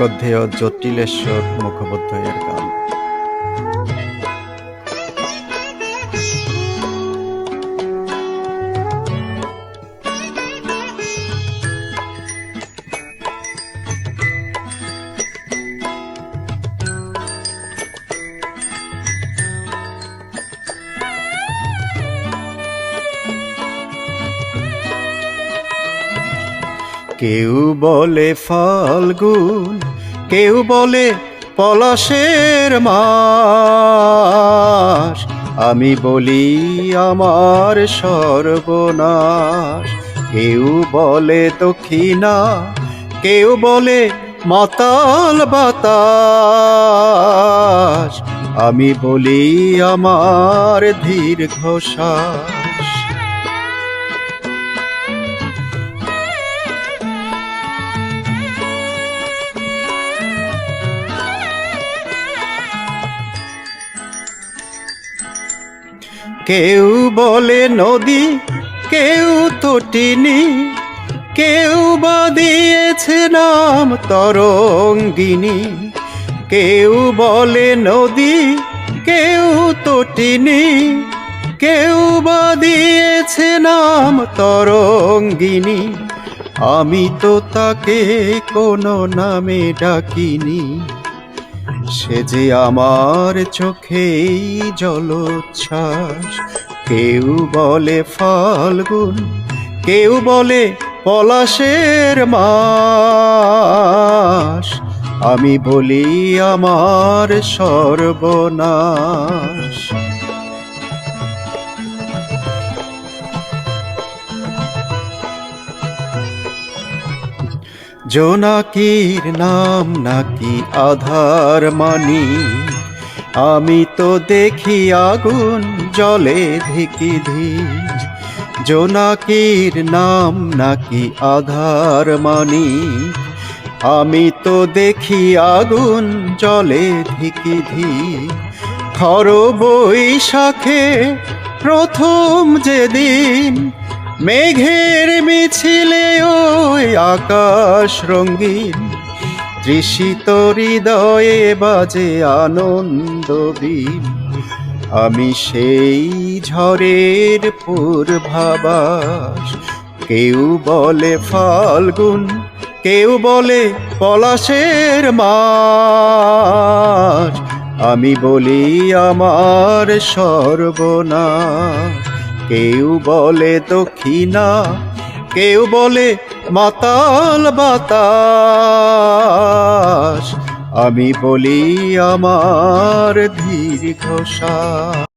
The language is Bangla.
শ্রদ্ধেয় জটিলেশ্বর মুখোপাধ্যায়ের গান। কেউ বলে ফাল্গুন, কেউ বলে পলাশের মাস। আমি বলি আমার সর্বনাশ, কেউ বলে দক্ষিণা, কেউ বলে মাতাল বাতাস। আমি বলি আমার দীর্ঘশ্বাস। কেউ বলে নদী, কেউ তটিনী কেউ বা দিয়েছে নাম তরঙ্গিনী। কেউ বলে নদী, কেউ তটিনী কেউ বা দিয়েছে নাম তরঙ্গিনী। আমি তো তাকে কোনো নামে ডাকিনি। সে যে আমার চোখেই জলোচ্ছ্বাস। কেউ বলে ফাল্গুন, কেউ বলে পলাশের মাস। আমি বলি আমার সর্বনাশ। জোনাকির নাম, নাকি আধার মানি, আমি তো দেখি আগুন জলে ধিকি ধি জোনাকির নাম, নাকি আধার মানি, আমি তো দেখি আগুন জলে ধিকি ধি খর বৈশাখে প্রথম যেদিন মেঘের মিছিলে ওই আকাশ রঙিন তৃষিত হৃদয়ে বাজে আনন্দ বিন আমি সেই ঝড়ের পূর্ভাবাস কেউ বলে ফাল্গুন, কেউ বলে পলাশের মাস। আমি বলি আমার সর্বনাশ কেউ বলে দক্ষিণা কেউ বলে মাতাল বাতাস। আমি বলি আমার দীর্ঘশ্বাস।